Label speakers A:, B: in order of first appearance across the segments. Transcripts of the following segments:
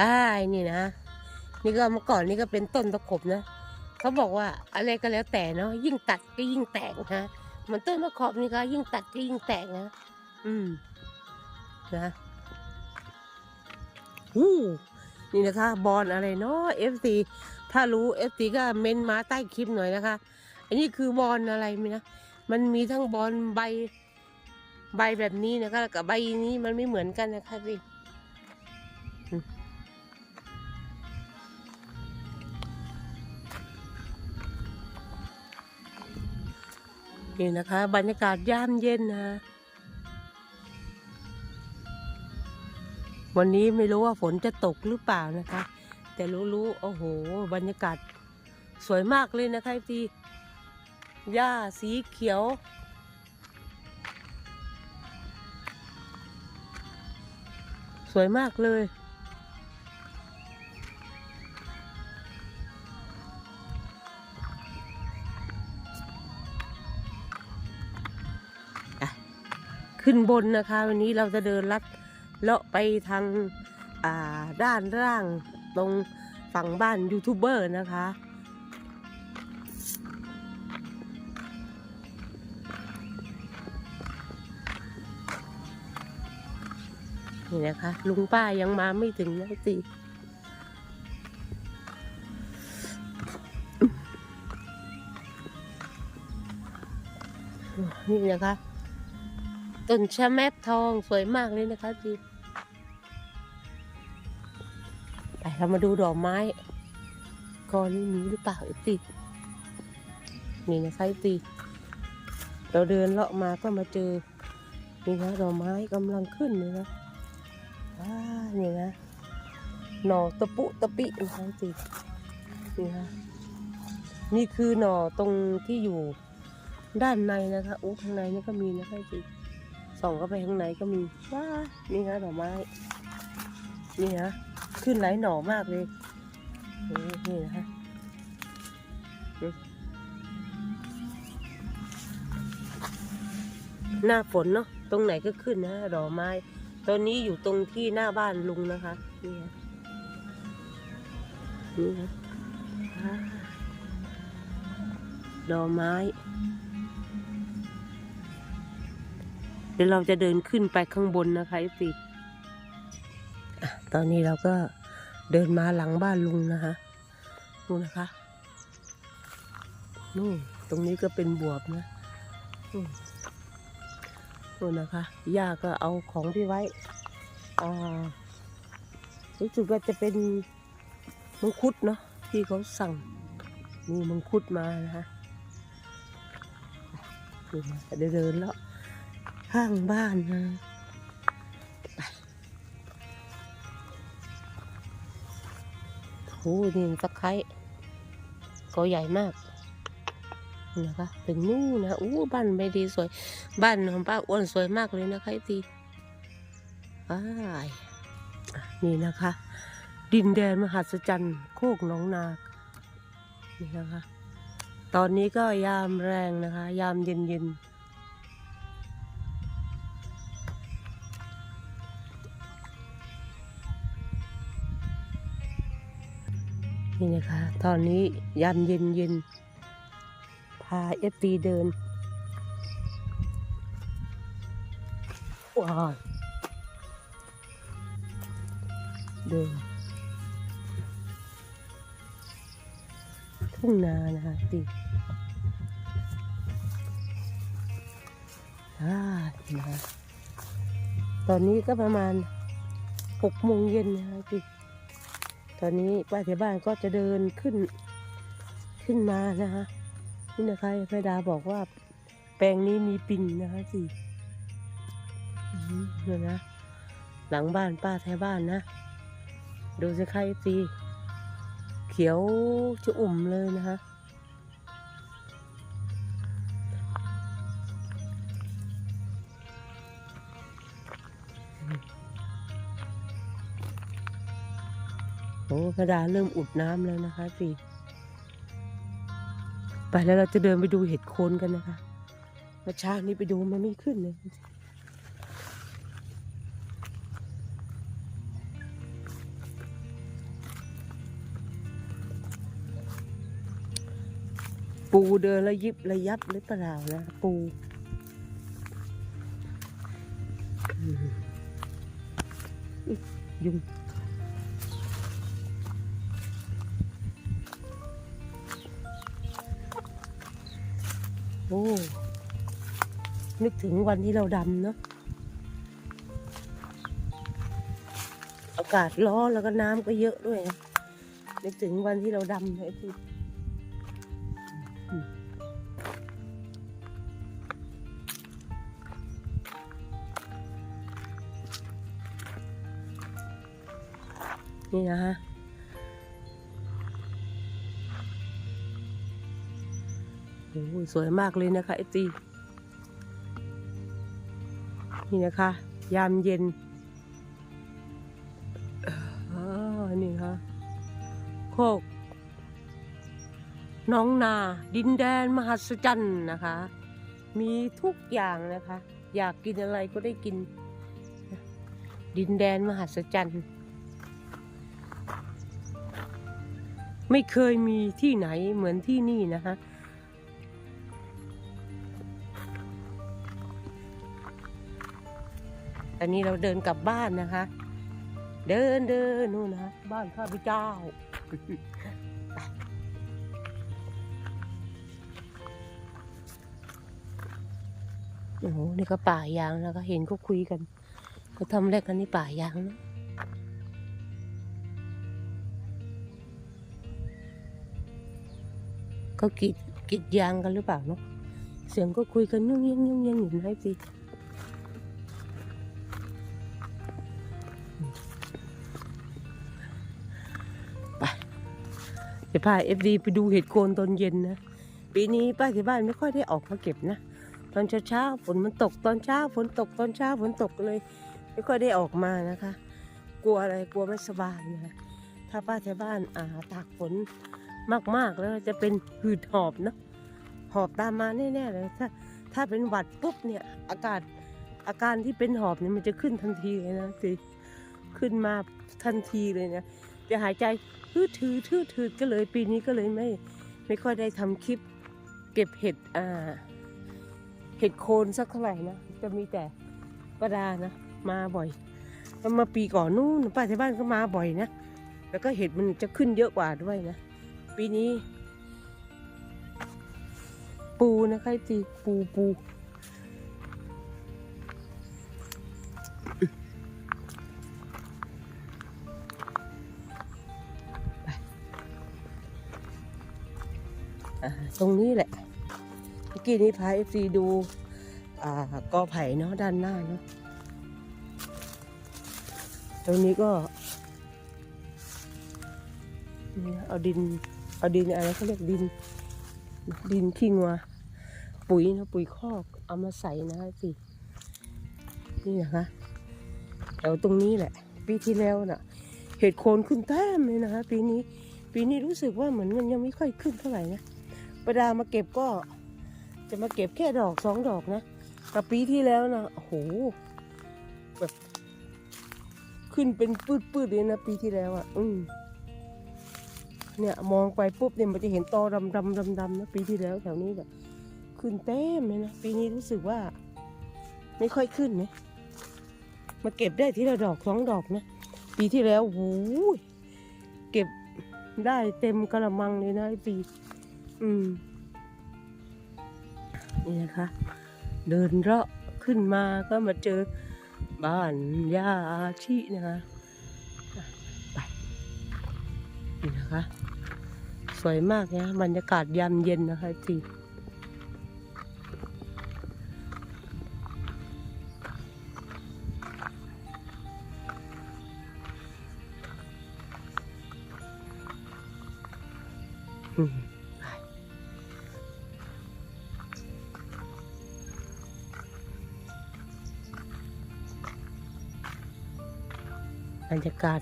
A: อ้ายนี่นะ นี่ก็เมื่อก่อนนี่ก็เป็นต้นตะขบนะ เขาบอกว่าอะไรก็แล้วแต่เนาะยิ่งตัดก็ยิ่งแตกนะเหมือนต้นตะขบนี่ก็ยิ่งตัดก็ยิ่งแตกนะ อืม นะอู้นี่นะคะ บอลอะไรเนาะ FC ถ้ารู้ FC ก็เมนมาใต้คลิปหน่อยนะคะ อันนี้คือบอลอะไรไหมนะ มันมีทั้งบอลใบ ใบแบบนี้นะคะกับใบนี้มันไม่เหมือนกันนะคะสิ นี่นะคะ บรรยากาศยามเย็นนะวันนี้ไม่รู้ว่าฝนจะตกหรือเปล่านะคะ แต่รู้ๆโอ้โห บรรยากาศสวยมากเลยนะคะพี่หญ้าสีเขียวสวยมากเลย ขึ้นบนนะคะ วันนี้เราจะเดินลัดเลาะไปทางาด้านล่างตรงฝั่งบ้านยูทูบเบอร์นะคะ นี่นะคะ ลุงป้ายังมาไม่ถึงนะสินี่นะคะ ต้นชะแมบทองสวยมากเลยนะคะจีไปเรามาดูดอกไม้กอนี้มีหรือเปล่าไอตินี่นะคะอติเราเดินเลาะมาก็มาเจอนี่นะดอกไม้กำลังขึ้นเลยนะว้านี่นะหน่อตะปุตะปินะคะสินี่นะนี่คือหน่อตรงที่อยู่ด้านในนะคะอู้ข้างในนี่ก็มีนะคะสิ ส่องเข้าไปข้างในก็มีว้านี่นะดอกไม้ นี่นะขึ้นหลายหน่อมากเลยนี่นะคะหน้าฝนเนาะตรงไหนก็ขึ้นนะดอกไม้ ตอนนี้อยู่ตรงที่หน้าบ้านลุงนะคะนี่ฮะนี่นะดอกไม้ ดี๋ยวเราจะเดินขึ้นไปข้างบนนะคะสิตอนนี้เราก็เดินมาหลังบ้านลุงนะคะนู่นนะคะนู่นตรงนี้ก็เป็นบวบนะนู่นนู่นนะคะย่าก็เอาของที่ไว้อ่ารู้สึกว่าจะเป็นมังคุดเนาะที่เขาสั่งมีมังคุดมานะคะนี่นะเดินเดินแล้ว ข้างบ้านนะโอ้นี่ตะไคร้ก็ใหญ่มากนะคะถึงนู่นนะอู้บ้านไม่ดีสวย บ้านของป้าอ้วนสวยมากเลยนะคะไอ้ทีอ้ายนี่นะคะ ดินแดนมหัศจรรย์โคกหนองนานี่นะคะ ตอนนี้ก็ยามแรงนะคะ ยามเย็นเย็นๆ นี่นะคะ ตอนนี้ยามเย็นเย็นพาเอฟตีเดินว้าวเดินทุ่งนานะคะดิอ่านะคะตอนนี้ก็ประมาณหกโมงเย็นนะคะดิ ตอนนี้ป้าแถวบ้านก็จะเดินขึ้นขึ้นมานะคะนี่นะคะแม่ดาบอกว่า แปลงนี้มีปิ่นนะคะสิเดี๋ยวนะ หลังบ้านป้าแท้บ้านนะ ดูสิใครตีเขียวจะอุ่มเลยนะคะ อ้กระดาเริ่มอุดน้ำแล้วนะคะสิไปแล้วเราจะเดินไปดูเห็ดโคนกันนะคะมาเช้านี้ไปดูมันไม่ขึ้นเลยปูเดินระยิบระยับหรือเปล่านะปูยุ่ง อ้นึกถึงวันที่เราดำเนาะอากาศร้อนแล้วก็น้ำก็เยอะด้วยนึกถึงวันที่เราดำเลยพี่อืมนี่นะฮะ สวยมากเลยนะคะไอตีนี่นะคะ ยามเย็นอนี่ค่ะโคกน้องนา ดินแดนมหัศจรรย์นะคะ มีทุกอย่างนะคะ อยากกินอะไรก็ได้กิน ดินแดนมหัศจรรย์ ไม่เคยมีที่ไหนเหมือนที่นี่นะคะ อนนี้เราเดินกลับบ้านนะคะ เดินเดินนู่นนะคะบ้านข้าพเจ้าโอ้โหนี่ก็ป่ายางแล้วก็เห็นเขาคุยกันเขาทำแรกกันนี่ป่ายางนะเขากีดกีดยางกันหรือเปล่าเนาะเสียงก็คุยกันยุ่งยังยุ่งยังอยู่นพี่ จะพาเอฟดีไปดูเห็ดโคนตอนเย็นนะ ปีนี้ป้าที่บ้านไม่ค่อยได้ออกมาเก็บนะ ตอนเช้าๆฝนมันตกตอนเช้าฝนตกตอนเช้าฝนตกเลย ไม่ค่อยได้ออกมานะคะ กลัวอะไรกลัวไม่สบายนะถ้าป้าที่บ้านอ่าตากฝนมากๆแล้วจะเป็นหืดหอบเนาะหอบตามมาแน่ๆเลยถ้าถ้าเป็นหวัดปุ๊บเนี่ยอากาศอาการที่เป็นหอบเนี่ยมันจะขึ้นทันทีเลยนะสิขึ้นมาทันทีเลยนะจะหายใจ ทืดถือทืดถืดก็เลยปีนี้ก็เลยไม่ไม่ค่อยได้ทำคลิป เก็บเห็ดอ่า เห็ดโคนสักเท่าไหร่นะจะมีแต่ประดานะมาบ่อยแล้วมาปีก่อนนู้นป้าที่บ้านก็มาบ่อยนะแล้วก็เห็ดมันจะขึ้นเยอะกว่าด้วยนะปีนี้ ปูนะคะจีปูปู ตรงนี้แหละ เมื่อกี้นี้พาเอฟซีดูอ่ากอไผ่เนาะด้านหน้าเนาะตรงนี้ก็เอาดินเอาดินอะไรเขาเรียกดิน ดินขี้งัวปุ๋ยนะปุ๋ยคอกเอามาใส่นะคะสินี่นะคะแล้วตรงนี้แหละ ปีที่แล้วน่ะ เห็ดโคนขึ้นแต้มเลยนะคะปีนี้ ปีนี้รู้สึกว่าเหมือนมันยังไม่ค่อยขึ้นเท่าไหร่นะ ประดามาเก็บก็ จะมาเก็บแค่ดอกสองดอกนะแต่ปีที่แล้วนะโอ้โหแบบขึ้นเป็นปืดๆเลยนะปีที่แล้วอะ อืมเนี่ยมองไปปุ๊บเนี่ยมันจะเห็นตอดำดำดำดำนะปีที่แล้วแถวนี้แบบขึ้นเต็มเลยนะปีนี้รู้สึกว่า ไม่ค่อยขึ้นนะมาเก็บได้ทีละดอกสองดอกนะปีที่แล้วโอ้โหเก็บได้เต็มกระมังเลยนะปี อืม นี่นะคะ เดินเลาะขึ้นมาก็มาเจอบ้านยาชินะคะไปนี่นะคะ สวยมากนะบรรยากาศยามเย็นนะคะที บรรยากาศ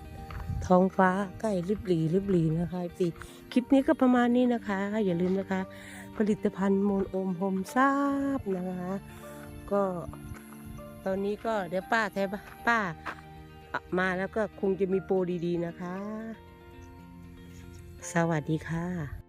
A: ท้องฟ้าใกล้ริบหรีริบหรีนะคะปีคลิปนี้ก็ประมาณนี้นะคะ อย่าลืมนะคะ ผลิตภัณฑ์โมนโอมโฮมซาบนะคะ ก็ตอนนี้ก็เดี๋ยวป้าแทบป้ามาแล้วก็คงจะมีโปรดีๆนะคะ สวัสดีค่ะ